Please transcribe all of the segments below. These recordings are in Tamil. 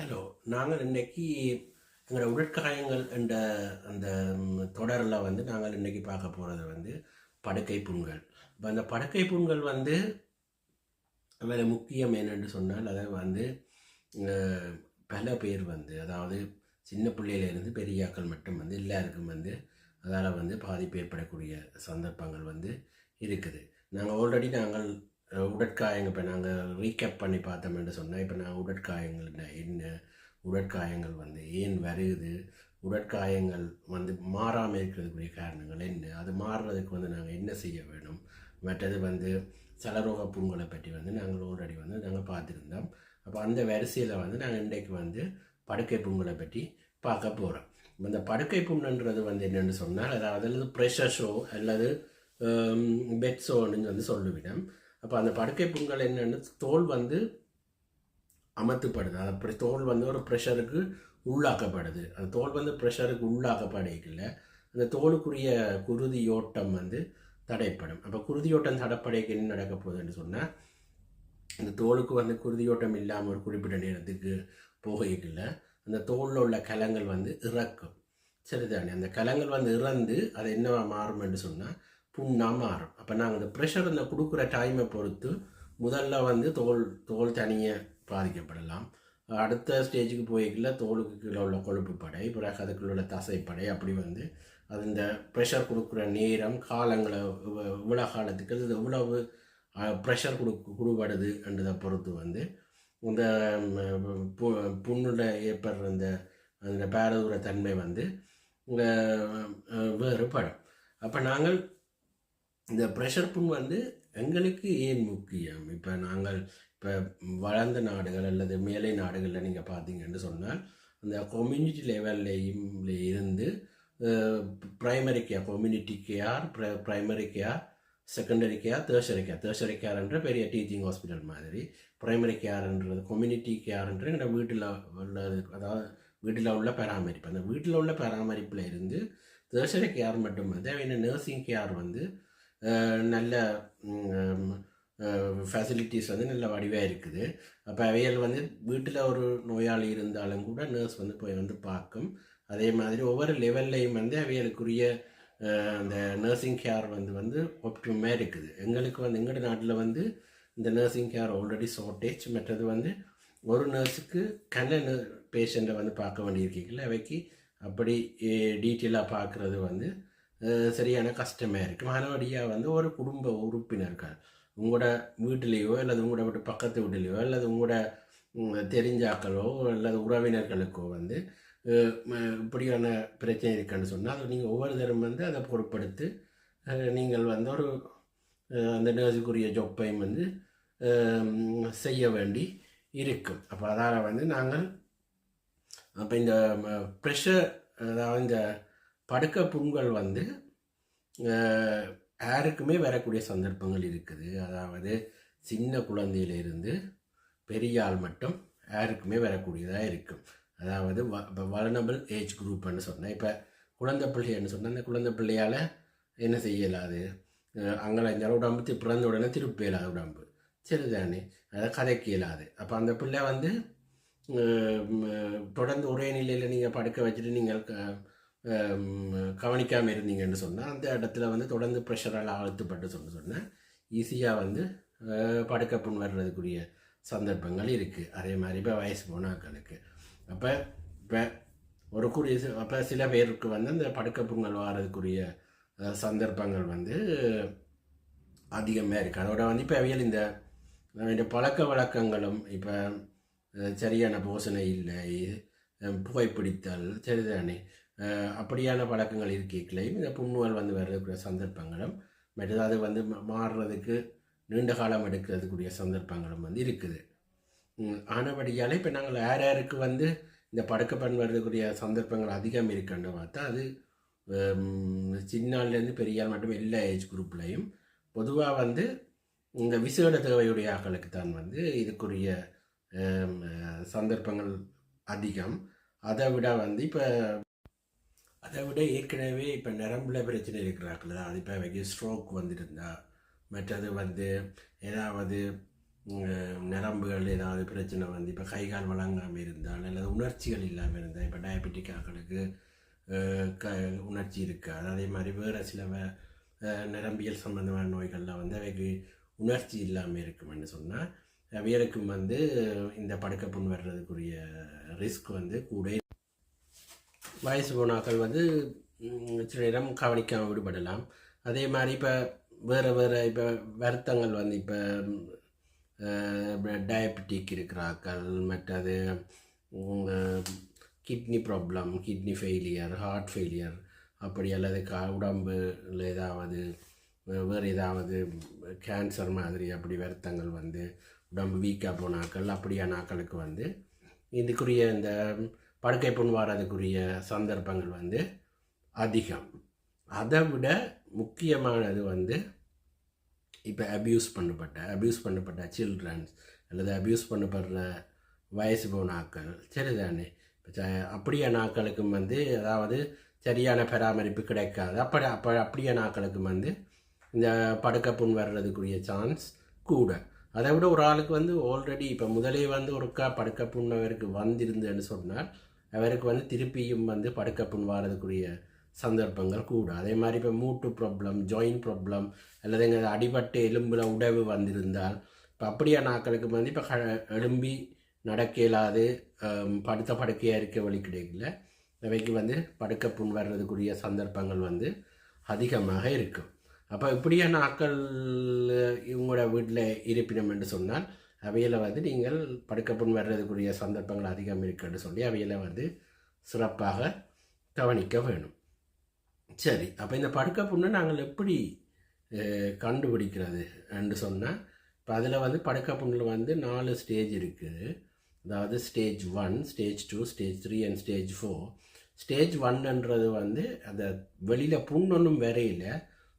ஹலோ நாங்கள் இன்னைக்கு எங்களோட உடற்காயங்கள் என்ற அந்த தொடரில் வந்து நாங்கள் இன்னைக்கு பார்க்க போகிறது வந்து படுக்கை புண்கள். இப்போ அந்த படுக்கை புண்கள் வந்து அதில் முக்கியம் என்னென்று சொன்னால் அதை வந்து பல பேர் வந்து அதாவது சின்ன பிள்ளையிலேருந்து பெரியாக்கள் மட்டும் வந்து எல்லாருக்கும் வந்து அதால் வந்து பாதிப்பு ஏற்படக்கூடிய சந்தர்ப்பங்கள் வந்து இருக்குது. நாங்கள் ஆல்ரெடி நாங்கள் உடற்காயங்கள். இப்போ நாங்கள் ரீகேப் பண்ணி பார்த்தோம்னு சொன்னால் இப்போ நாங்கள் உடற்காயங்கள் என்ன உடற்காயங்கள் வந்து ஏன் வருகுது உடற்காயங்கள் வந்து மாறாமல் இருக்கிறதுக்குரிய காரணங்கள் என்ன? அது மாறுறதுக்கு வந்து நாங்கள் என்ன செய்ய வேணும்? மற்றது வந்து சலரோக புண்களை பற்றி வந்து நாங்கள் ஆல்ரெடி வந்து நாங்கள் பார்த்துருந்தோம். அப்போ அந்த வரிசையில் வந்து நாங்கள் இன்றைக்கு வந்து படுக்கை புண்களை பற்றி பார்க்க போகிறோம் இந்த படுக்கை புண்ணுன்றது வந்து என்னென்னு சொன்னால் அதாவது அல்லது ப்ரெஷர் ஷோ அல்லது பெட் ஷோன்னு வந்து சொல்லுவிடம். அப்போ அந்த படுக்கை புண்கள் என்னென்னு தோல் வந்து அமர்த்தப்படுது. அது அப்படி தோல் வந்து ஒரு ப்ரெஷருக்கு உள்ளாக்கப்படுது. அந்த தோல் வந்து ப்ரெஷருக்கு உள்ளாக்கப்படுகில்ல அந்த தோலுக்குரிய குருதியோட்டம் வந்து தடைப்படும். அப்போ குருதியோட்டம் தடைப்படைக்கு என்ன நடக்க போகுதுன்னு சொன்னால் அந்த தோலுக்கு வந்து குருதியோட்டம் இல்லாமல் ஒரு குறிப்பிட்ட நேரத்துக்கு போகைக்குள்ள அந்த தோலில் உள்ள கலங்கள் வந்து இறக்கும். சரிதானே? அந்த கலங்கள் வந்து இறந்து அது என்னவா மாறும் என்று சொன்னால் புண்ணாக மாறும் அப்போ நாங்கள் அந்த ப்ரெஷர் அந்த கொடுக்குற டைமை பொறுத்து முதல்ல வந்து தோல் தோல் தனியாக பாதிக்கப்படலாம். அடுத்த ஸ்டேஜுக்கு போய்க்குள்ள தோலுக்கு கீழே உள்ள கொழுப்பு படை பிறகு அதுக்குள்ள உள்ள தசைப்படை அப்படி வந்து அது இந்த ப்ரெஷர் கொடுக்குற நேரம் காலங்களை இவ்வளோ காலத்துக்கு அது எவ்வளவு ப்ரெஷர் கொடு கொடுபடுது என்றதை பொறுத்து வந்து இந்த பு- புண்ணுல ஏற்படுற அந்த அந்த பேரதூர தன்மை வந்து வேறுபடும். அப்போ நாங்கள் இந்த ப்ரெஷர் புண் வந்து எங்களுக்கு ஏன் முக்கியம்? இப்போ நாங்கள் இப்போ வளர்ந்த நாடுகள் அல்லது மேலை நாடுகளில் நீங்கள் பார்த்தீங்கன்னு சொன்னால் அந்த கம்யூனிட்டி லெவல்லையும் இருந்து primary care community care primary care secondary care tertiary care tertiary கேர்ன்ற பெரிய டீச்சிங் ஹாஸ்பிட்டல் மாதிரி. ப்ரைமரி கேர்ன்றது கம்யூனிட்டி கேர்ன்றது எங்கள் வீட்டில் உள்ள அதாவது வீட்டில் உள்ள பராமரிப்பு. அந்த வீட்டில் உள்ள பராமரிப்பில் இருந்து தேர்ஷரி கேர் மட்டும் வந்து அவங்க நர்சிங் கேர் வந்து நல்ல ஃபெசிலிட்டிஸ் வந்து நல்ல வடிவாக இருக்குது. அப்போ அவைகள் வந்து வீட்டில் ஒரு நோயாளி இருந்தாலும் கூட நர்ஸ் வந்து போய் வந்து பார்க்கும். அதே மாதிரி ஒவ்வொரு லெவல்லையும் வந்து அவைகளுக்குரிய அந்த நர்சிங் கேர் வந்து வந்து ஒப்டிமாக இருக்குது. எங்களுக்கு வந்து எங்களோட நாட்டில் வந்து இந்த நர்சிங் கேர் ஆல்ரெடி ஷார்ட்டேஜ் மற்றது வந்து ஒரு நர்ஸுக்கு கண்ண பேஷண்ட்டை வந்து பார்க்க வேண்டியிருக்கீங்களா அவைக்கு அப்படி டீட்டெயிலாக பார்க்குறது வந்து சரியான கஷ்டமாக இருக்குது மறுபடியாக வந்து ஒரு குடும்ப உறுப்பினர்கள் உங்களோட வீட்டிலேயோ அல்லது உங்களோட வீட்டு பக்கத்து வீட்டிலேயோ அல்லது உங்களோட தெரிஞ்சாக்களோ அல்லது உறவினர்களுக்கோ வந்து இப்படியான பிரச்சனை இருக்குன்னு சொன்னால் அது நீங்கள் ஒவ்வொரு தரம் வந்து அதை பொருட்படுத்து நீங்கள் வந்து ஒரு அந்த நர்ஸுக்குரிய ஜொப்பையும் வந்து செய்ய வேண்டி இருக்கும் அப்போ அதால் வந்து நாங்கள் அப்போ இந்த ப்ரெஷர் அதாவது இந்த படுக்க புண்கள் வந்து யாருக்குமே வரக்கூடிய சந்தர்ப்பங்கள் இருக்குது. அதாவது சின்ன குழந்தையிலிருந்து பெரிய ஆள் மட்டும் யாருக்குமே வரக்கூடியதாக இருக்கும். அதாவது வ வலனபிள் ஏஜ் குரூப்னு சொன்னேன். இப்போ குழந்தை பிள்ளைன்னு சொன்னால் அந்த குழந்தை பிள்ளையால் என்ன செய்யலாது? அங்கே உடம்பு பிறந்த உடனே திருப்பி இயலாது உடம்பு. சரிதானே? அதை கதைக்க இயலாது அப்போ அந்த பிள்ளை வந்து தொடர்ந்து ஒரே நிலையில் நீங்கள் படுக்க வச்சுட்டு நீங்கள் க- கவனிக்காமல் இருந்தீங்கன்னு சொன்னால் அந்த இடத்துல வந்து தொடர்ந்து ப்ரெஷரால் அழுத்தப்பட்டு சொன்ன சொன்னால் ஈஸியாக வந்து படுக்க புண் வர்றதுக்குரிய சந்தர்ப்பங்கள் இருக்குது அதே மாதிரி இப்போ வயசு போனாக்களுக்கு அப்போ இப்போ ஒரு குறிய அப்போ சில பேருக்கு வந்து அந்த படுக்க புண்கள் வர்றதுக்குரிய சந்தர்ப்பங்கள் வந்து அதிகமாக இருக்குது அதோட வந்து இப்போ அவியல் இந்த இந்த பழக்க வழக்கங்களும் இப்போ சரியான போசனை இல்லை புகைப்பிடித்தல் சரிதானே அப்படியான பழக்கங்கள் இருக்கைகளையும் இந்த புண்ணுவல் வந்து வர்றதுக்குரிய சந்தர்ப்பங்களும் மற்றது அது வந்து மா- மாறுறதுக்கு நீண்ட காலம் எடுக்கிறதுக்குரிய சந்தர்ப்பங்களும் வந்து இருக்குது. ஆனபடியால் இப்போ நாங்கள் யார் யாருக்கு வந்து இந்த படுக்கப்பண் வர்றதுக்குரிய சந்தர்ப்பங்கள் அதிகம் இருக்குன்னு பார்த்தா அது ஹம், சின்னாள்லேருந்து பெரியார் மட்டும் எல்லா ஏஜ் குரூப்லையும் பொதுவாக வந்து இந்த விசேட தேவையுடைய ஆக்களுக்கு தான் வந்து இதுக்குரிய சந்தர்ப்பங்கள் அதிகம். அதை விட வந்து இப்போ அதை விட ஏற்கனவே இப்போ நரம்புல பிரச்சனை இருக்கிறார்கள் அது இப்போ வைக்க ஸ்ட்ரோக் வந்துருந்தா மற்றது வந்து ஏதாவது நரம்புகள் ஏதாவது பிரச்சனை வந்து இப்போ கை கால் வழங்காமல் இருந்தால் அல்லது உணர்ச்சிகள் இல்லாமல் இருந்தால் இப்போ டயபெட்டிக் ஆக்களுக்கு க உணர்ச்சி இருக்காது. அதே மாதிரி வேறு சில நரம்பியல் சம்பந்தமான நோய்களில் வந்து அவைக்கு உணர்ச்சி இல்லாமல் இருக்கும்னு சொன்னால் அவைகளுக்கும் வந்து இந்த படுக்கை புண் வர்றதுக்குரிய ரிஸ்க் வந்து கூட வயசு போனாக்கள் வந்து சில நேரம் கவனிக்காமல் விடுபடலாம். அதே மாதிரி இப்போ வேறு வேறு இப்போ வருத்தங்கள் வந்து இப்போ டயபெட்டிக் இருக்கிறாக்கள் மற்றது kidney problem kidney failure heart failure அப்படி அல்லது கா உடம்புல ஏதாவது வேறு ஏதாவது கேன்சர் மாதிரி அப்படி வருத்தங்கள் வந்து உடம்பு வீக்காக போனாக்கள் அப்படியான ஆக்களுக்கு வந்து இதுக்குரிய இந்த படுக்கை புண் வர்றதுக்குரிய சந்தர்ப்பங்கள் வந்து அதிகம். அதை விட முக்கியமானது வந்து இப்போ அப்யூஸ் பண்ணப்பட்ட அப்யூஸ் பண்ணப்பட்ட சில்ட்ரன்ஸ் அல்லது அப்யூஸ் பண்ணப்படுற வயசு போன ஆக்கள் சரிதானே? இப்போ அப்படிய அப்படியான ஆக்களுக்கும் வந்து அதாவது சரியான பராமரிப்பு கிடைக்காது. அப்படி அப்போ அப்படியான ஆக்களுக்கும் வந்து இந்த படுக்கை புண் வர்றதுக்குரிய சான்ஸ் கூட. அதை விட ஒரு ஆளுக்கு வந்து ஆல்ரெடி இப்போ முதலே வந்து ஒருக்கா படுக்கை புண்ணவருக்கு வந்திருந்தேன்னு சொன்னால் அவருக்கு வந்து திருப்பியும் வந்து படுக்க புண் வாரதுக்குரிய சந்தர்ப்பங்கள் கூட அதே மாதிரி இப்போ மூட்டு ப்ராப்ளம் ஜாயின் ப்ராப்ளம் அல்லது எங்கள் அடிபட்டு எலும்பில் உடவு வந்திருந்தால் இப்போ அப்படியான நாட்களுக்கு வந்து இப்போ க எலும்பி நடக்க இயலாது படுத்த படுக்கையாக இருக்க வழி கிடைக்கல. இவைக்கு வந்து படுக்க புண் வர்றதுக்குரிய சந்தர்ப்பங்கள் வந்து அதிகமாக இருக்கும். அப்போ இப்படியான ஆட்கள் இவங்களோட வீட்டில் இருப்பினம் என்று சொன்னால் அவையில் வந்து நீங்கள் படுக்க புண் வர்றதுக்குரிய சந்தர்ப்பங்கள் அதிகம் இருக்குன்னு சொல்லி அவையில் வந்து சிறப்பாக கவனிக்க வேணும். சரி அப்போ இந்த படுக்க புண்ணை நாங்கள் எப்படி கண்டுபிடிக்கிறது என்று சொன்னால் இப்போ அதில் வந்து படுக்க புண்ணில் வந்து நாலு ஸ்டேஜ் இருக்குது அதாவது stage one stage two stage three and stage four stage ஒன்ன்றது வந்து அந்த வெளியில் புண் ஒன்றும் வரையில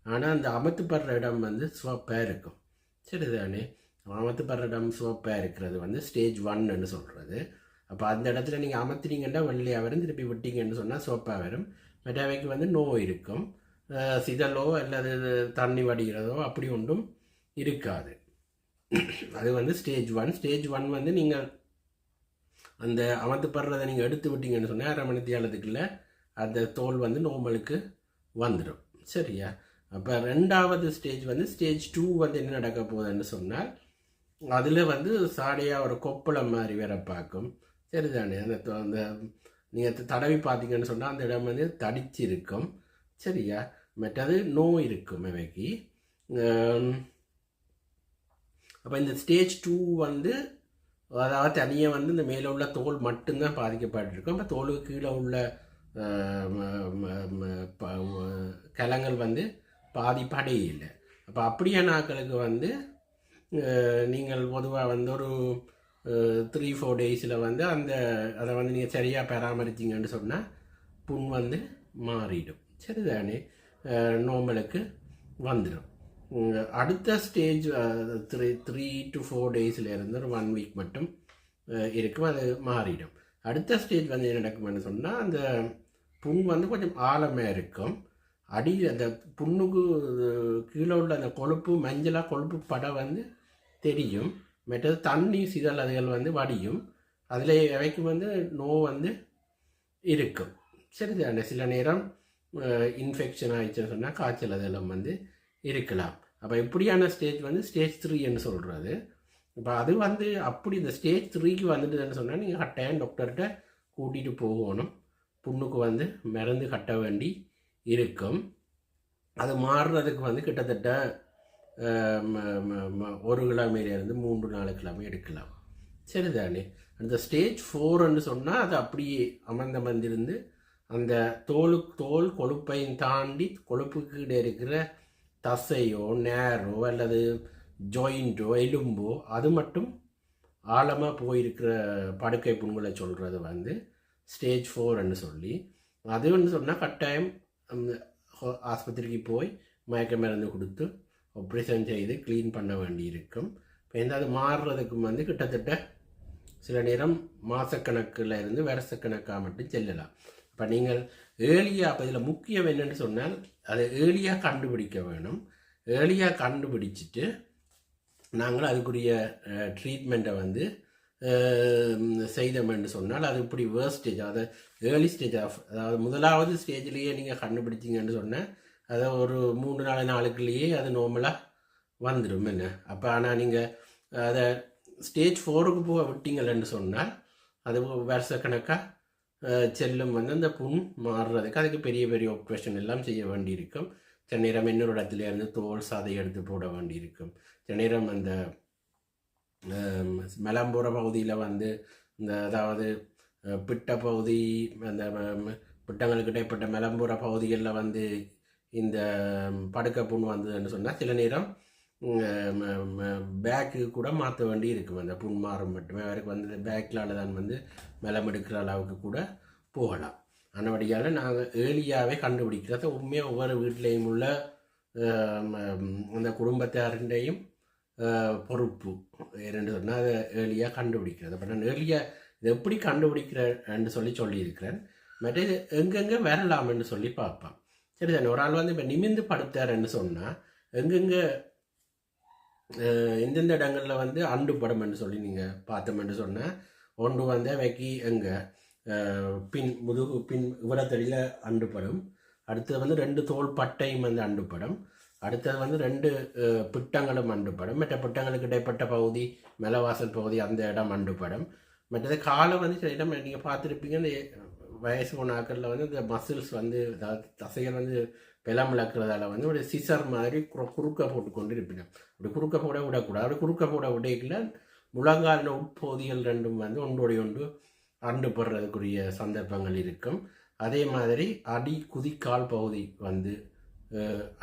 ஆனால் அந்த அமர்த்துப்படுற இடம் வந்து சிவப்பாக இருக்கும். சரிதானே? அமர்த்துப்படுற இடம் சிவப்பாக இருக்கிறது வந்து ஸ்டேஜ் ஒன்னு சொல்கிறது அப்போ அந்த இடத்துல நீங்கள் அமர்த்தினீங்கன்னா வெள்ளையாக வரும் திருப்பி விட்டீங்கன்னு சொன்னால் சிவப்பாக வரும். மெட்டாவைக்கு வந்து நோய் இருக்கும். சிதலோ அல்லது தண்ணி வடிகிறதோ அப்படி ஒன்றும் இருக்காது. அது வந்து ஸ்டேஜ் ஒன் ஸ்டேஜ் ஒன் வந்து நீங்கள் அந்த அமர்த்தப்படுறதை நீங்கள் எடுத்து விட்டீங்கன்னு சொன்னால் அரை மணி அந்த தோல் வந்து நோமலுக்கு வந்துடும் சரியா? அப்போ ரெண்டாவது ஸ்டேஜ் வந்து ஸ்டேஜ் டூ வந்து என்ன நடக்க போகுதுன்னு சொன்னால் அதில் வந்து சாடையாக ஒரு கொப்பளம் மாதிரி வேற பார்க்கும். சரிதானே? அந்த அந்த நீங்கள் தடவி பார்த்தீங்கன்னு சொன்னால் அந்த இடம் வந்து தடிச்சு இருக்கும் சரியா மற்றது நோய் இருக்கும் இவைக்கு. அப்போ இந்த ஸ்டேஜ் டூ வந்து அதாவது தனியாக வந்து இந்த மேலே உள்ள தோல் மட்டும்தான் பாதிக்கப்பட்டிருக்கும். அப்போ தோலுக்கு கீழே உள்ள ம- ப- கலங்கள் வந்து பாதிப்படையில்லை அப்போ அப்படியான ஆட்களுக்கு வந்து நீங்கள் பொதுவாக வந்து ஒரு த்ரீ ஃபோர் டேஸில் வந்து அந்த அதை வந்து நீங்கள் சரியாக பராமரிச்சிங்கன்னு சொன்னால் புண் வந்து மாறிடும். சரிதானே? நோம்பலுக்கு வந்துடும் அடுத்த stage three three to four டேஸில் இருந்து ஒரு ஒன் வீக் மட்டும் இருக்கும் அது மாறிடும். அடுத்த ஸ்டேஜ் வந்து என்ன நடக்கும்னு சொன்னால் அந்த புண் வந்து கொஞ்சம் ஆழமாக இருக்கும். அடி அந்த புண்ணுக்கு கீழே உள்ள அந்த கொழுப்பு மஞ்சளாக கொழுப்பு படம் வந்து தெரியும். மற்றது தண்ணி சிதல் அதுகள் வந்து வடியும். அதில் இவைக்கு வந்து நோ வந்து இருக்கும். சரி தானே சில நேரம் இன்ஃபெக்ஷன் ஆயிடுச்சுன்னு சொன்னால் காய்ச்சல் அதெல்லாம் வந்து இருக்கலாம். அப்போ எப்படியான ஸ்டேஜ் வந்து ஸ்டேஜ் த்ரீன்னு சொல்கிறது இப்போ அது வந்து அப்படி இந்த ஸ்டேஜ் த்ரீக்கு வந்துட்டுன்னு சொன்னால் நீங்கள் கட்டாயம் டாக்டர்கிட்ட கூட்டிகிட்டு போகணும். புண்ணுக்கு வந்து மருந்து கட்ட வேண்டி இருக்கும். அது மாறுறதுக்கு வந்து கிட்டத்தட்ட ஒரு கிழமையிலேருந்து மூன்று நாலு கிழமை எடுக்கலாம். சரிதானே? அந்த ஸ்டேஜ் ஃபோர்னு சொன்னால் அது அப்படியே அமர்ந்த மந்திருந்து அந்த தோலுக்கு தோல் கொழுப்பையும் தாண்டி கொழுப்புக்கு இருக்கிற தசையோ நேரோ அல்லது ஜாயிண்டோ எலும்போ அது மட்டும் ஆழமாக போயிருக்கிற படுக்கை புண்களை சொல்கிறது வந்து ஸ்டேஜ் ஃபோர்னு சொல்லி. அது வந்து சொன்னால் கட்டாயம் அந்த ஆஸ்பத்திரிக்கு போய் மயக்க மருந்து கொடுத்து ஆப்ரேஷன் செய்து க்ளீன் பண்ண வேண்டி இருக்கும் இப்போ எந்த அது மாறுறதுக்கும் வந்து கிட்டத்தட்ட சில நேரம் மாதக்கணக்கில் இருந்து வருஷக்கணக்காக மட்டும் செல்லலாம். இப்போ நீங்கள் ஏர்லியாக அப்போ இதில் முக்கியம் என்னென்னு சொன்னால் அதை ஏர்லியாக கண்டுபிடிக்க வேணும். ஏர்லியாக கண்டுபிடிச்சிட்டு நாங்கள் அதுக்குரிய ட்ரீட்மெண்ட்டை வந்து செய்தோம் என்று சொன்னால் அது இப்படி வேர்ஸ்ட் ஸ்டேஜ் அதாவது ஏர்லி ஸ்டேஜ் ஆஃப் அதாவது முதலாவது ஸ்டேஜ்லேயே நீங்கள் கண்டுபிடிச்சிங்கன்னு சொன்னால் அதை ஒரு மூணு நாலு நாளுக்குள்ளேயே அது நார்மலாக வந்துடும் என்ன? அப்போ ஆனால் நீங்கள் அதை ஸ்டேஜ் ஃபோருக்கு போக விட்டீங்களேன்னு சொன்னால் அது வருஷக்கணக்காக செல்லும் வந்து அந்த புண் மாறுறதுக்கு அதுக்கு பெரிய பெரிய ஆப்ரேஷன் எல்லாம் செய்ய வேண்டியிருக்கும். சில நேரம் இன்னொரு இடத்துல இருந்து தோல் சாதை எடுத்து போட வேண்டியிருக்கும். சில நேரம் அந்த மலம்புற பகுதியில் வந்து இந்த அதாவது பிட்ட பகுதி அந்த பிட்டங்களுக்கு இடைப்பட்ட மலம்புற பகுதிகளில் வந்து இந்த படுக்கை புண் வந்ததுன்னு சொன்னால் சில நேரம் பேக்கு கூட மாற்ற வேண்டி இருக்கும். அந்த புண் மாறும் மட்டுமே. அவருக்கு வந்து பேக்கில் தான் வந்து மெலம் எடுக்கிற அளவுக்கு கூட போகலாம். அந்தபடியால் நாங்கள் ஏர்லியாகவே கண்டுபிடிக்கிறது உண்மையாக ஒவ்வொரு வீட்லேயும் உள்ள அந்த குடும்பத்தாருண்டையும் பொறுப்பு. ரெண்டு சொன்னால் அதை ஏர்லியாக கண்டுபிடிக்கிறது. அப்போ நான் ஏர்லியாக இதை எப்படி கண்டுபிடிக்கிறேன்னு சொல்லி சொல்லியிருக்கிறேன். மற்றது எங்கெங்கே வரலாம்னு சொல்லி பார்ப்பேன் சரி தானே ஒரு ஆள் வந்து இப்போ நிமிந்து படுத்தாருன்னு சொன்னால் எங்கெங்கே எந்தெந்த இடங்களில் வந்து அண்டு படம்னு சொல்லி நீங்கள் பார்த்தோம்னு சொன்னால் ஒன்று வந்து வைக்கி எங்கே பின் முதுகு பின் இவ்வளத்தடியில் அண்டுப்படும் அடுத்தது வந்து ரெண்டு தோல் பட்டையும் வந்து அண்டுப்படும் அடுத்தது வந்து ரெண்டு பிட்டங்களும் அண்டுப்படும் மற்ற பிட்டங்களுக்கு இடைப்பட்ட பகுதி மெலவாசல் பகுதி அந்த இடம் அண்டுப்படும் மற்றது காலை வந்து சில இடம் நீங்கள் பார்த்துருப்பீங்க இந்த வயசு போன ஆக்களில் வந்து இந்த மசில்ஸ் வந்து அதாவது தசைகள் வந்து பெலம் இழக்கிறதால வந்து ஒரு சிசர் மாதிரி குறுக்க போட்டு கொண்டு இருப்பினோம் அப்படி குறுக்க போட விடக்கூடாது. அப்படி குறுக்க போட விடையில் முழங்கால உட்பகுதிகள் ரெண்டும் வந்து ஒன்றோடைய ஒன்று அண்டுபடுறதுக்குரிய சந்தர்ப்பங்கள் இருக்கும். அதே மாதிரி அடி குதிக்கால் பகுதி வந்து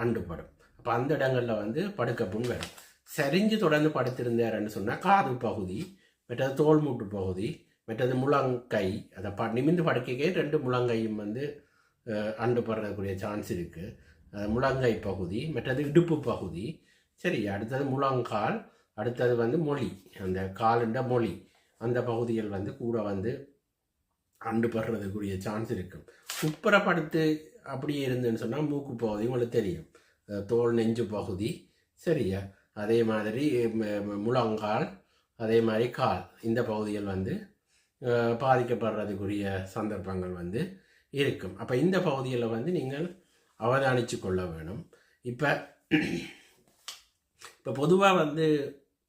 அண்டுபடும். அப்போ அந்த இடங்களில் வந்து படுக்க புண் வரும். சரிஞ்சு தொடர்ந்து படுத்திருந்தாருன்னு சொன்னால் காது பகுதி மற்றது தோல் மூட்டு பகுதி மற்றது முழங்கை அதை ப நிமிந்து படுக்கைக்கே ரெண்டு முழங்கையும் வந்து அண்டு படுறதுக்குரிய சான்ஸ் இருக்குது முழங்கை பகுதி மற்றது இடுப்பு பகுதி. சரி அடுத்தது முழங்கால் அடுத்தது வந்து மொழி அந்த காலுண்ட மொழி. அந்த பகுதிகள் வந்து கூட வந்து அண்டு படுறதுக்குரிய சான்ஸ் இருக்கும் குப்புறப்படுத்து அப்படியே இருந்துன்னு சொன்னால் மூக்கு பகுதி உங்களுக்கு தெரியும். தோல் நெஞ்சு பகுதி. சரியா அதே மாதிரி முழங்கால் அதே மாதிரி கால். இந்த பகுதிகள் வந்து பாதிக்கப்படுறதுக்குரிய சந்தர்ப்பங்கள் வந்து இருக்கும். அப்போ இந்த பகுதியில் வந்து நீங்கள் அவதானித்து கொள்ள வேணும். இப்போ இப்போ பொதுவாக வந்து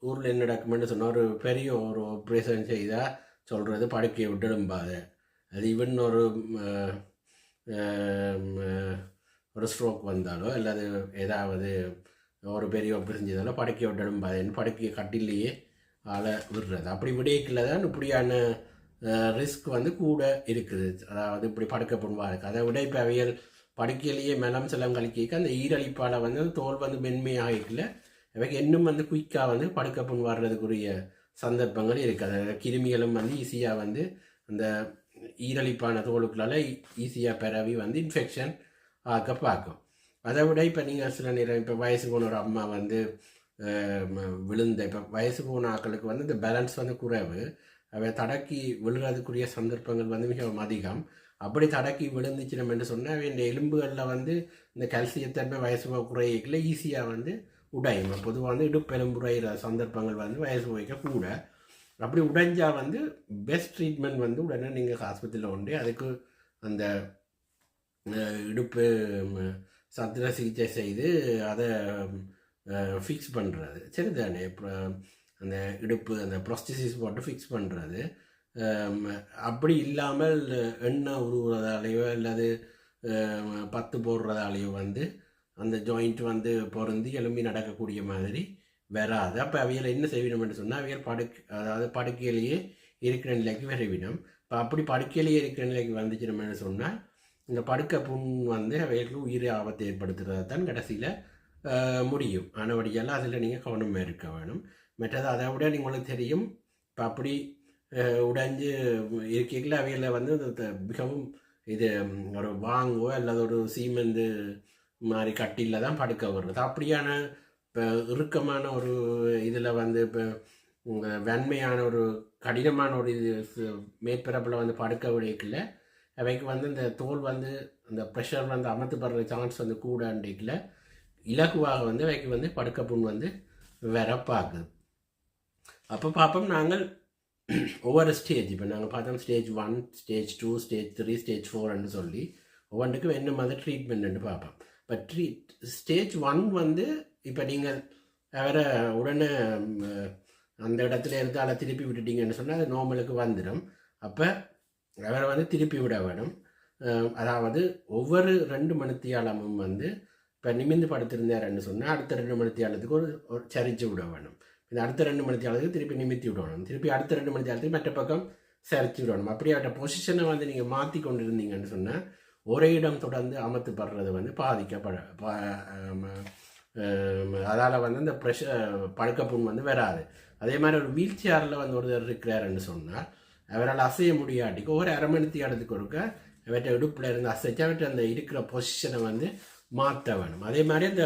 ஊரில் என்ன நடக்குமென்னு சொன்னால் ஒரு பெரிய ஒரு ஆப்ரேஷன் செய்தால் சொல்கிறது படுக்கையை விட்டுடும்பாத அது ஈவன் ஒரு ஒரு ஸ்ட்ரோக் வந்தாலோ அல்லது ஏதாவது ஒரு பெரிய ஆப்ரேஷன் செய்தாலோ படுக்கையை விட்டுடும்பாதேன்னு படுக்கையை கட்டிலேயே ஆளை விடுறது. அப்படி விடையக்கில் தான் இப்படியான ரிஸ்க் வந்து கூட இருக்குது. அதாவது இப்படி படுக்க புண்பாக அதை விட இப்போ அவையல் படுக்கையிலேயே மெலம் செல்லம் கழிக்க அந்த ஈரழிப்பால் வந்து தோல் வந்து மென்மையாகிக்கல அவைக்கு இன்னும் வந்து குயிக்காக வந்து படுக்க புண் வர்றதுக்குரிய சந்தர்ப்பங்கள் இருக்குது அதை கிருமிகளும் வந்து ஈஸியாக வந்து அந்த ஈரழிப்பான தோலுக்குள்ளால ஈஸியாக பரவி வந்து இன்ஃபெக்ஷன் ஆக்க பார்க்கும். அதை விட இப்போ நீங்கள் சில நேரம் இப்போ வயசு போன ஒரு அம்மா வந்து விழுந்த இப்போ வயசு போன ஆக்களுக்கு வந்து இந்த பேலன்ஸ் வந்து குறைவு. அவை தடக்கி விழுறதுக்குரிய சந்தர்ப்பங்கள் வந்து மிகவும் அதிகம். அப்படி தடக்கி விழுந்துச்சு என்று சொன்னால் அவை இந்த எலும்புகளில் வந்து இந்த கல்சியத்தன்மை வயசு குறையில ஈஸியாக வந்து உடையும். பொதுவாக வந்து இடுப்பெலும்புறையிற சந்தர்ப்பங்கள் வந்து வயசு வைக்க கூட. அப்படி உடைஞ்சால் வந்து பெஸ்ட் ட்ரீட்மெண்ட் வந்து உடனே நீங்கள் ஆஸ்பத்திரியில் உண்டு. அதுக்கு அந்த இடுப்பு சத்திர சிகிச்சை செய்து அதை ஃபிக்ஸ் பண்ணுறது சரி தானே அந்த இடுப்பு அந்த ப்ரொஸ்டிசிஸ் போட்டு ஃபிக்ஸ் பண்ணுறது அப்படி இல்லாமல் எண்ணெய் உருவுறதாலேயோ அல்லது பத்து போடுறதாலேயோ வந்து அந்த ஜாயிண்ட் வந்து பொருந்தி எலும்பி நடக்கக்கூடிய மாதிரி வராது. அப்போ அவையில் என்ன செய்வினம்னு சொன்னால் அவையில் படுக் அதாவது படுக்கையிலேயே இருக்கிற நிலைக்கு விரைவினம் இப்போ அப்படி படுக்கையிலேயே இருக்கிற நிலைக்கு வந்துச்சுனோம்னு சொன்னால் இந்த படுக்கை புண் வந்து அவைகளுக்கு உயிர் ஆபத்தை ஏற்படுத்துகிறதா தான் கடைசியில் முடியும். ஆனபடியெல்லாம் அதில் நீங்கள் கவனமாக இருக்க வேணும். மற்றது அதை விட உங்களுக்கு தெரியும். இப்போ அப்படி உடைஞ்சு இருக்கீங்கள? அவையில் வந்து மிகவும் இது ஒரு வாங்கோ அல்லது ஒரு சீமெந்து மாதிரி கட்டியில் தான் படுக்க வருது. அப்படியான இப்போ இறுக்கமான ஒரு இதில் வந்து இப்போ வெண்மையான ஒரு கடினமான ஒரு இது மேற்பரப்பில் வந்து படுக்க விடைக்கல அவைக்கு வந்து இந்த தோல் வந்து அந்த ப்ரெஷர் வந்து அமர்த்துப்படுற சான்ஸ் வந்து கூட இலகுவாக வந்து அவைக்கு வந்து படுக்க புண் வந்து வர பார்க்குது அப்போ பார்ப்போம் நாங்கள் ஒவ்வொரு ஸ்டேஜ் இப்போ நாங்கள் பார்த்தோம் stage one stage two stage three stage ஃபோர்னு சொல்லி ஒவ்வொன்றுக்கும் என்ன மாதிரி ட்ரீட்மெண்ட்னு பார்ப்போம் இப்போ ட்ரீட் ஸ்டேஜ் ஒன் வந்து இப்போ நீங்கள் வேறு உடனே அந்த இடத்துல இருந்து அதை திருப்பி விட்டுட்டீங்கன்னு சொன்னால் அது நோம்பலுக்கு வந்துடும் அப்போ அவரை வந்து திருப்பி விட வேணும். அதாவது ஒவ்வொரு ரெண்டு மணித்தியாலமும் வந்து இப்போ நிமிந்து படுத்திருந்தாருன்னு சொன்னால் அடுத்த ரெண்டு மணித்தியாலத்துக்கு ஒரு ஒரு சரிச்சு விட வேணும். இந்த அடுத்த ரெண்டு மணித்தியாலத்துக்கு திருப்பி நிமித்தி விடணும். திருப்பி அடுத்த ரெண்டு மணித்தியாலத்துக்கு மற்ற பக்கம் சரிச்சு விடணும். அப்படி அவட்ட பொசிஷனை வந்து நீங்கள் மாற்றி கொண்டு இருந்தீங்கன்னு சொன்னால் ஒரே இடம் தொடர்ந்து அமர்த்தப்படுறது வந்து பாதிக்கப்பட அதால் வந்து இந்த ப்ரெஷர் பழக்கப்புண் வந்து வராது. அதே மாதிரி ஒரு வீல் சேரில் வந்து ஒருத்தர் இருக்கிறாருன்னு சொன்னால் அவரால் அசைய முடியாட்டிக்கு ஒரு அரை மணி இடத்துக்கு ஒருக்க அவற்றை இடுப்பில் இருந்து அசைச்சு அவற்றை அந்த இருக்கிற பொசிஷனை வந்து மாற்ற வேணும். அதே மாதிரி அந்த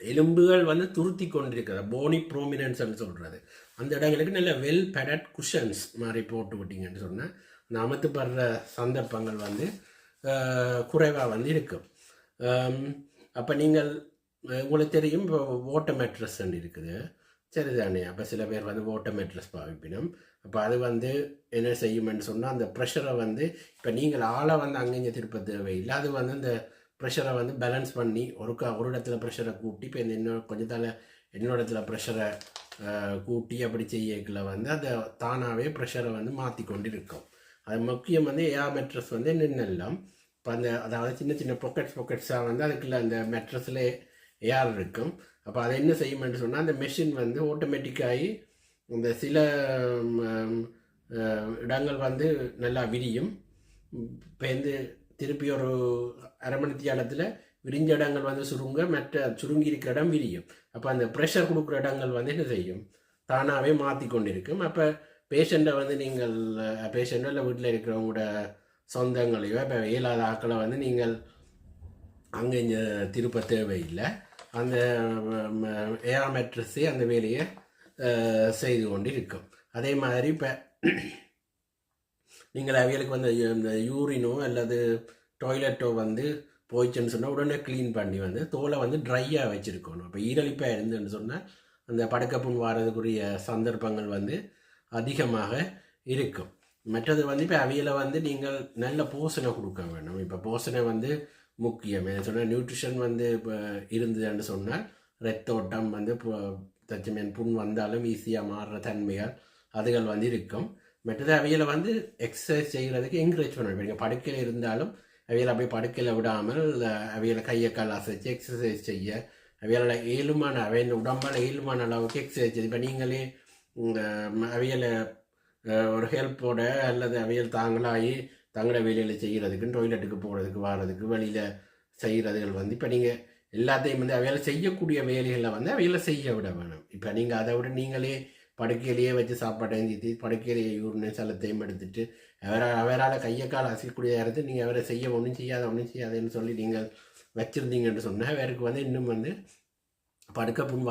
எலும்புகள் வந்து துருத்தி கொண்டிருக்கிறது. போனி ப்ரோமினன்ஸ்ன்னு சொல்கிறது அந்த இடங்களுக்கு நல்ல வெல் பெடட் குஷன்ஸ் மாதிரி போட்டு விட்டீங்கன்னு சொன்னால் அந்த அமர்த்துப்படுற சந்தர்ப்பங்கள் வந்து குறைவாக வந்து இருக்கும். அப்போ நீங்கள் உங்களுக்கு தெரியும் இப்போ ஓட்ட மெட்ரஸ் இருக்குது. சரிதானே? அப்போ சில பேர் வந்து ஓட்ட மெட்ரஸ் பாவிப்பினும். அப்போ அது வந்து என்ன செய்யுமென்னு சொன்னால் அந்த ப்ரெஷரை வந்து இப்போ நீங்கள் ஆளை வந்து அங்கேயும் திருப்ப தேவையில்லை. அது வந்து அந்த ப்ரெஷரை வந்து பேலன்ஸ் பண்ணி ஒரு க ஒரு இடத்துல ப்ரெஷரை கூட்டி இப்போ இந்த இன்னொரு கொஞ்சத்தால் இன்னொரு இடத்துல ப்ரெஷரை கூட்டி அப்படி செய்யக்குள்ள வந்து அதை தானாகவே ப்ரெஷரை வந்து மாற்றி கொண்டு இருக்கும் அது முக்கியம் வந்து ஏர் மெட்ரஸ் வந்து நின்னெல்லாம் இப்போ அந்த அதாவது சின்ன சின்ன பொக்கெட்ஸ் பொக்கெட்ஸாக வந்து அதுக்குள்ள அந்த மெட்ரஸில் ஏர் இருக்கும். அப்போ அதை என்ன செய்யும்னு சொன்னால் அந்த மெஷின் வந்து ஆட்டோமேட்டிக்காகி இந்த சில இடங்கள் வந்து நல்லா விரியும். இப்போ வந்து திருப்பி ஒரு அரை மணி தியாலத்தில் விரிஞ்ச இடங்கள் வந்து சுருங்க மற்ற சுருங்கி இருக்கிற இடம் விரியும். அப்போ அந்த ப்ரெஷர் கொடுக்குற இடங்கள் வந்து என்ன செய்யும்? தானாகவே மாற்றி கொண்டிருக்கும். அப்போ பேஷண்ட்டை வந்து நீங்கள் பேஷண்ட்டோ இல்லை வீட்டில் இருக்கிறவங்களோட சொந்தங்களையோ இப்போ இயலாத ஆக்களை வந்து நீங்கள் அங்கே இங்கே திருப்ப தேவையில்லை. அந்த ஏஆர் அந்த வேலையை செய்து கொண்டு இருக்கும் அதே மாதிரி இப்போ நீங்கள் அவைகளுக்கு வந்து இந்த யூரினோ அல்லது டாய்லெட்டோ வந்து போயிடுச்சுன்னு சொன்னால் உடனே க்ளீன் பண்ணி வந்து தோலை வந்து ட்ரையாக வச்சுருக்கணும். இப்போ ஈரழிப்பாக இருந்துன்னு சொன்னால் அந்த படக்கப்புண் வாரதுக்குரிய சந்தர்ப்பங்கள் வந்து அதிகமாக இருக்கும். மற்றது வந்து இப்போ அவையில் வந்து நீங்கள் நல்ல போஷணை கொடுக்க வேணும். இப்போ போஷணை வந்து முக்கியம். என்ன சொன்னால் நியூட்ரிஷன் வந்து இப்போ இருந்ததுன்னு சொன்னால் ரத்த ஓட்டம் வந்து தச்சமேன் புண் வந்தாலும் ஈஸியாக மாறுற தன்மையால் அதுகள் வந்து இருக்கும். மற்றது அவையில் வந்து எக்ஸசைஸ் செய்கிறதுக்கு என்கரேஜ் பண்ணணும். நீங்கள் படுக்கையில் இருந்தாலும் அவையில் அப்படியே படுக்கையில் விடாமல் அவையில் கையை கால் அசைச்சு எக்ஸசைஸ் செய்ய அவையால் ஏழுமான அவையில் உடம்பால் ஏழுமான அளவுக்கு எக்ஸசைஸ் செய்ய இப்போ நீங்களே அவையில் ஒரு ஹெல்ப்போட அல்லது அவையல் தாங்களாகி தங்களோட வேலையில் செய்கிறதுக்கு டொய்லெட்டுக்கு போகிறதுக்கு வர்றதுக்கு வெளியில் செய்கிறதுகள் வந்து இப்போ நீங்கள் எல்லாத்தையும் வந்து அவையால் செய்யக்கூடிய வேலைகளை வந்து அவையில் செய்ய விட வேணும். இப்போ நீங்கள் அதை விட நீங்களே படுக்கையிலேயே வச்சு சாப்பாட்டையும் தீத்தி படுக்கையிலேயே யூரினை சலத்தையும் எடுத்துட்டு அவரை அவரால் கையை கால் அசைக்கக்கூடிய இடத்து நீங்கள் அவரை செய்ய ஒன்றும் செய்யாத ஒன்றும் செய்யாதுன்னு சொல்லி நீங்கள் வச்சுருந்தீங்கன்னு சொன்னால் அவருக்கு வந்து இன்னும் வந்து படுக்க புண்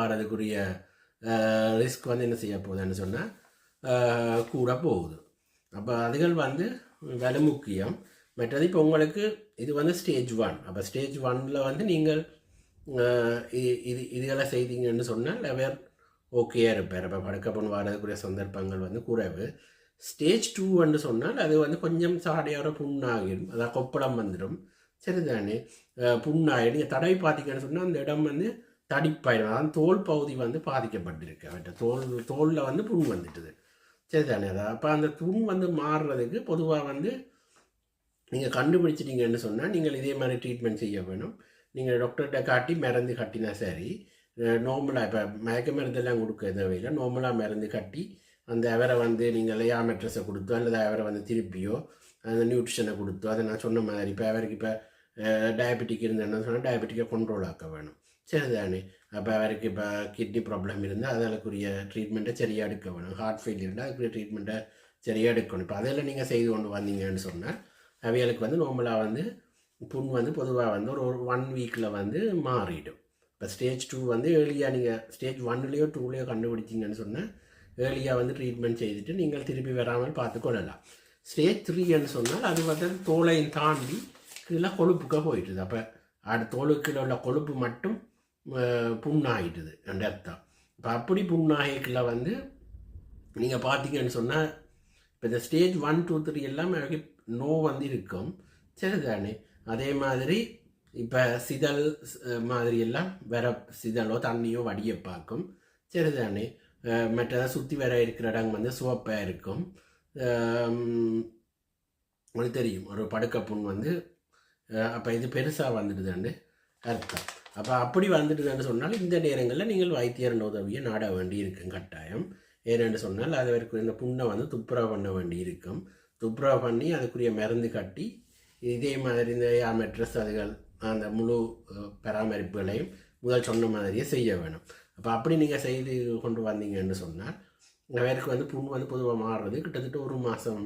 ரிஸ்க் வந்து என்ன செய்ய போகுதுன்னு சொன்னால் கூட போகுது. அப்போ அதுகள் வந்து விலை முக்கியம். மற்றது இப்போ உங்களுக்கு இது வந்து ஸ்டேஜ் ஒன் அப்போ ஸ்டேஜ் ஒனில் வந்து நீங்கள் இது இது இதுகளை செய்தீங்கன்னு சொன்னால் அவர் ஓகேயாக இருப்பார். இப்போ படுக்கப்பன் வாரதுக்குரிய சந்தர்ப்பங்கள் வந்து குறைவு. ஸ்டேஜ் டூன்னு சொன்னால் அது வந்து கொஞ்சம் சாடையோட புண்ணாகிடும். அதாவது கொப்பளம் வந்துடும் சரிதானே? புண்ணாகிடும் நீங்கள் தடவி பார்த்தீங்கன்னு சொன்னால் அந்த இடம் வந்து தடிப்பாயிடும். அதான் தோல் பகுதி வந்து பாதிக்கப்பட்டிருக்கு. அவர்கிட்ட தோல் தோலில் வந்து புண் வந்துட்டுது. சரிதானே? அதான் அப்போ அந்த புண் வந்து மாறுறதுக்கு பொதுவாக வந்து நீங்கள் கண்டுபிடிச்சிட்டிங்கன்னு சொன்னால் நீங்கள் இதே மாதிரி ட்ரீட்மெண்ட் செய்ய வேணும். நீங்கள் டாக்டர்கிட்ட காட்டி மருந்து கட்டினா சரி. நார்மலாக இப்போ மயக்க மருந்தெல்லாம் கொடுக்க தேவையில்லை. நார்மலாக மருந்து கட்டி அந்த அவரை வந்து நீங்கள் லேயா மெட்ரஸை கொடுத்தோ அல்லது அவரை வந்து திருப்பியோ அந்த நியூட்ரிஷனை கொடுத்தோ அதை நான் சொன்ன மாதிரி இப்போ அவருக்கு இப்போ டயபெட்டிக் இருந்தேன்னு சொன்னால் டயபெட்டிக்கை கண்ட்ரோல் ஆக்க வேணும். சரிதானே? அப்போ அவருக்கு இப்போ கிட்னி ப்ராப்ளம் இருந்தால் அதற்குரிய ட்ரீட்மெண்ட்டை சரியாக எடுக்க வேணும். ஹார்ட் ஃபெயிலியர் இருந்தால் அதுக்குரிய ட்ரீட்மெண்ட்டை சரியாக எடுக்கணும். இப்போ அதெல்லாம் நீங்கள் செய்து கொண்டு வந்தீங்கன்னு சொன்னால் அவைகளுக்கு வந்து நார்மலாக வந்து புண் வந்து பொதுவாக வந்து ஒரு ஒரு ஒன் வீக்கில் வந்து மாறிடும். இப்போ ஸ்டேஜ் டூ வந்து ஏர்லியாக நீங்கள் ஸ்டேஜ் ஒன்லேயோ டூலேயோ கண்டுபிடிச்சிங்கன்னு சொன்னால் ஏர்லியாக வந்து ட்ரீட்மெண்ட் செய்துட்டு நீங்கள் திருப்பி வராமல் பார்த்துக்கொள்ளலாம் ஸ்டேஜ் த்ரீன்னு சொன்னால் அது வந்து தோலையும் தாண்டி கீழே கொழுப்புக்க போயிட்டுது அப்போ அது தோலுக்குள்ள கீழே உள்ள கொழுப்பு மட்டும் புண்ணாகிட்டுது புண்ணாயிட்டுது அர்த்தம். இப்போ அப்படி புண்ணாகைக்குள்ள வந்து நீங்கள் பார்த்தீங்கன்னு சொன்னால் இப்போ இந்த ஸ்டேஜ் ஒன் டூ த்ரீ எல்லாம் நோ வந்து இருக்கும். சரிதானே? அதே மாதிரி இப்போ சிதல் மாதிரியெல்லாம் மாதிரி எல்லாம் வேற சிதலோ தண்ணியோ வடிய பார்க்கும். சரிதானே? தானே மற்றதை சுற்றி வர இருக்கிற இடம் வந்து சிவப்பாக இருக்கும். உங்களுக்கு தெரியும். ஒரு படுக்க புண் வந்து அப்போ இது பெருசாக வந்துடுதுன்னு அர்த்தம். அப்போ அப்படி வந்துடுதுன்னு சொன்னால் இந்த நேரங்களில் நீங்கள் வைத்தியரின் உதவியை நாட வேண்டி இருக்கும் கட்டாயம். ஏனென்று சொன்னால் அதற்கு இந்த புண்ணை வந்து துப்புரவு பண்ண வேண்டி இருக்கும் துப்புரவு பண்ணி அதுக்குரிய மருந்து கட்டி இதே மாதிரி இந்த மெட்ரஸ் அதுகள் அந்த முழு பராமரிப்புகளையும் முதல் சொன்ன மாதிரியே செய்ய வேணும். அப்போ அப்படி நீங்கள் செய்து கொண்டு வந்தீங்கன்னு சொன்னால் அவருக்கு வந்து புண் வந்து பொதுவாக மாறுறது கிட்டத்தட்ட ஒரு மாதம்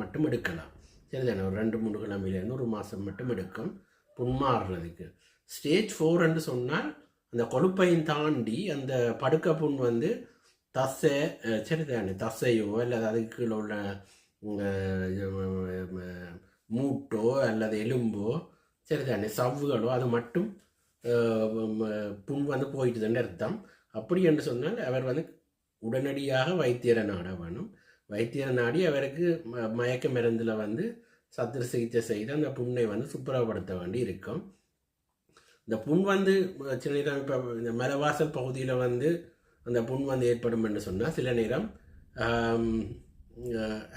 மட்டும் எடுக்கலாம். சரிதானே? ஒரு ரெண்டு மூணு கிழமையிலேருந்து ஒரு மாதம் மட்டும் எடுக்கும். புண் மாறுறதுக்கு. ஸ்டேஜ் ஃபோர்ன்னு சொன்னால் அந்த கொழுப்பையும் தாண்டி அந்த படுக்க புண் வந்து தசை சரி சரிதானே? தசையோ அல்லது அதுக்கு கீழே உள்ள மூட்டோ அல்லது எலும்போ சரிதானே சவ்வுகளோ அது மட்டும் புண் வந்து போயிட்டுதுன்னு அர்த்தம் அப்படி என்று சொன்னால் அவர் வந்து உடனடியாக வைத்தியரை நாட வேணும் வைத்தியரை நாடி அவருக்கு ம- மயக்க மருந்தில் வந்து சத்திர சிகிச்சை செய்து அந்த புண்ணை வந்து சுப்பிரப்படுத்த வேண்டி இருக்கும் இந்த புண் வந்து சில நேரம் இப்போ இந்த மலவாசல் பகுதியில் வந்து அந்த புண் வந்து ஏற்படும் என்று சொன்னால் சில நேரம்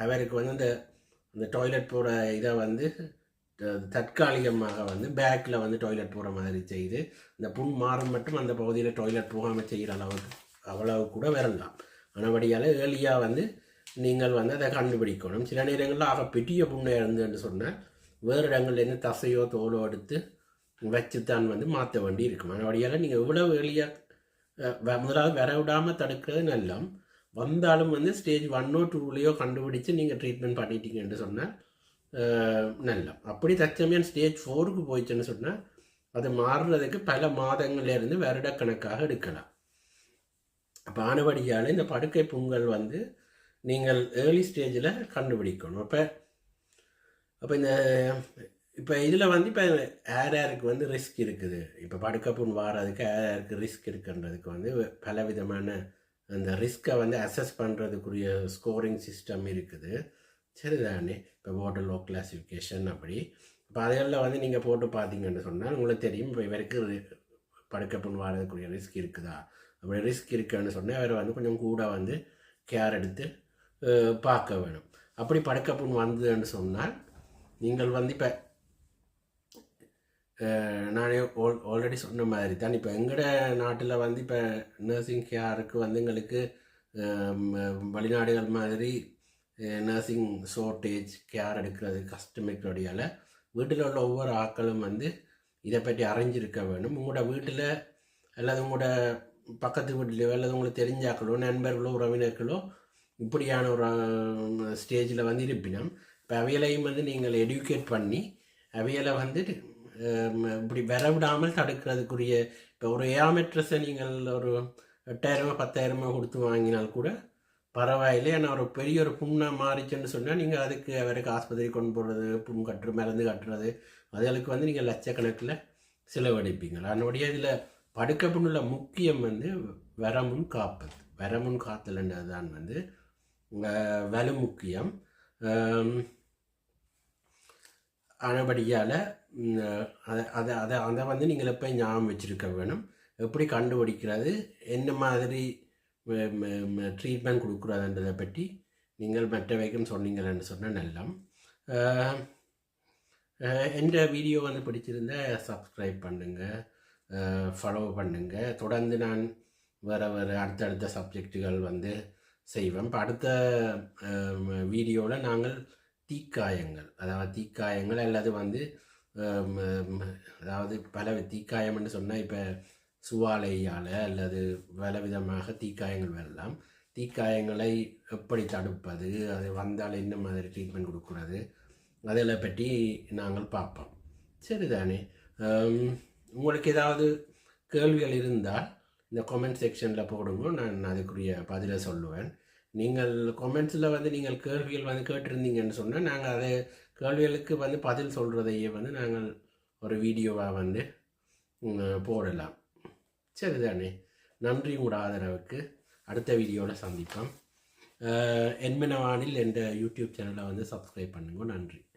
அவருக்கு வந்து அந்த அந்த டாய்லெட் போகிற இதை வந்து தற்காலிகமாக வந்து பேக்கில் வந்து டாய்லெட் போகிற மாதிரி செய்து இந்த புண் மாறும் மட்டும் அந்த பகுதியில் டாய்லெட் போகாமல் செய்கிற அளவுக்கு அவ்வளவு கூட வரலாம் ஆனபடியால் ஏர்லியாக வந்து நீங்கள் வந்து அதை கண்டுபிடிக்கணும். சில நேரங்களில் ஆக பெரிய புண்ணை இருந்துன்னு சொன்னால் வேறு இடங்கள்லேருந்து தசையோ தோலோ எடுத்து வச்சுத்தான் வந்து மாற்ற வேண்டி இருக்கும். அதனுடையால் நீங்கள் இவ்வளவு எளியாக முதலாவது வர விடாமல் தடுக்கிறது நல்லம். வந்தாலும் வந்து ஸ்டேஜ் ஒன்னோ டூலேயோ கண்டுபிடிச்சு நீங்கள் ட்ரீட்மெண்ட் பண்ணிட்டீங்கன்னு சொன்னால் அஹ், நல்லம் அப்படி தற்சமயம் ஸ்டேஜ் ஃபோருக்கு போயிடுச்சுன்னு சொன்னால் அது மாறுறதுக்கு பல மாதங்கள்லேருந்து வருடக்கணக்காக எடுக்கலாம் அப்போ ஆனபடியால் இந்த படுக்கை புண்கள் வந்து நீங்கள் ஏர்லி ஸ்டேஜில் கண்டுபிடிக்கணும் அப்போ அப்போ இந்த இப்போ இதில் வந்து இப்போ ஏர் ஏருக்கு வந்து ரிஸ்க் இருக்குது இப்போ படுக்கை புண் வாரதுக்கு ஏர் ஏருக்கு ரிஸ்க் இருக்குன்றதுக்கு வந்து பல விதமான அந்த ரிஸ்க்கை வந்து அசஸ் பண்ணுறதுக்குரிய ஸ்கோரிங் சிஸ்டம் இருக்குது சரிதானே ஹோட்டல் வாட்டர் லோ அப்படி. இப்போ அதையெல்லாம் வந்து நீங்கள் போட்டு பார்த்தீங்கன்னு சொன்னால் உங்களுக்கு தெரியும் இப்போ இவருக்கு ரி- படுக்கை புண் ரிஸ்க் இருக்குதா? அப்படி ரிஸ்க் இருக்குன்னு சொன்னால் அவர் வந்து கொஞ்சம் கூட வந்து கேர் எடுத்து பார்க்க வேணும். அப்படி படுக்கை புண் வந்ததுன்னு சொன்னால் நீங்கள் வந்து இப்போ நானே ஆல் ஆல்ரெடி சொன்ன மாதிரி தான். இப்போ எங்களோட நாட்டில் வந்து இப்போ நர்சிங் கேருக்கு வந்து எங்களுக்கு வெளிநாடுகள் மாதிரி நர்சிங் ஷோர்ட்டேஜ் கேர் எடுக்கிறது கஷ்டமிக்கிறோடையால் வீட்டில் உள்ள ஒவ்வொரு ஆட்களும் வந்து இதை பற்றி அறிஞ்சிருக்க வேண்டும். உங்களோட வீட்டில் அல்லது உங்களோட பக்கத்து வீட்டிலையோ அல்லது உங்களுக்கு தெரிஞ்சாக்களோ நண்பர்களோ உறவினர்களோ இப்படியான ஒரு ஸ்டேஜில் வந்து இருப்பினும் இப்போ அவையலையும் வந்து நீங்கள் எடுக்கேட் பண்ணி அவையலை வந்து இப்படி வரவிடாமல் தடுக்கிறதுக்குரிய இப்போ ஒரு ஏமெட்ரஸை நீங்கள் ஒரு எட்டாயிரமோ பத்தாயிரமோ கொடுத்து வாங்கினால் கூட பரவாயில்ல ஏன்னா ஒரு பெரிய ஒரு புண்ணாக மாறிச்சுன்னு சொன்னால் நீங்கள் அதுக்கு அவருக்கு ஆஸ்பத்திரி கொண்டு போகிறது புண் கட்டுற மருந்து கட்டுறது அதுகளுக்கு வந்து நீங்கள் லட்சக்கணக்கில் செலவழிப்பீங்க. அதனுடைய இதில் படுக்க புண்ணுல முக்கியம் வந்து வரமுன் காப்பது. வரமுன் காத்தல்ன்றது தான் வந்து வலு முக்கியம். ஆம், ஆனபடியால் அதை அதை அதை அதை வந்து நீங்கள் எப்போ ஞாபகம் வச்சுருக்க வேணும். எப்படி கண்டுபிடிக்கிறது என்ன மாதிரி ட்ரீட்மெண்ட் கொடுக்குறதுன்றதை பற்றி நீங்கள் மற்றவைக்கும் சொன்னீங்கன்னு சொன்னால் நல்லம். எந்த வீடியோ வந்து பிடிச்சிருந்தா சப்ஸ்கிரைப் பண்ணுங்கள் ஃபாலோ பண்ணுங்கள் தொடர்ந்து நான் வேறு வேறு அடுத்தடுத்த சப்ஜெக்டுகள் வந்து செய்வேன். இப்போ அடுத்த வீடியோவில் நாங்கள் தீக்காயங்கள் அதாவது தீக்காயங்கள் அல்லது வந்து அதாவது பல தீக்காயம்னு சொன்னால் இப்போ சுவாலையால் அல்லது பலவிதமாக தீக்காயங்கள் வரலாம். தீக்காயங்களை எப்படி தடுப்பது? அது வந்தால் என்ன மாதிரி ட்ரீட்மெண்ட் கொடுக்குறது? அதில் பற்றி நாங்கள் பார்ப்போம். சரிதானே? உங்களுக்கு ஏதாவது கேள்விகள் இருந்தால் இந்த கமெண்ட் செக்ஷனில் போடுங்க. நான் அதுக்குரிய பதிலை சொல்லுவேன். நீங்கள் கமெண்ட்ஸில் வந்து நீங்கள் கேள்விகள் வந்து கேட்டிருந்தீங்கன்னு சொன்னால் நாங்கள் அதை கேள்விகளுக்கு வந்து பதில் சொல்கிறதையே வந்து நாங்கள் ஒரு வீடியோவாக வந்து போடலாம். சரிதானே நன்றி உங்களோட ஆதரவுக்கு. அடுத்த வீடியோவில் சந்திப்போம். அஹ் என்ற யூடியூப் சேனலை வந்து சப்ஸ்கிரைப் பண்ணுங்க. நன்றி.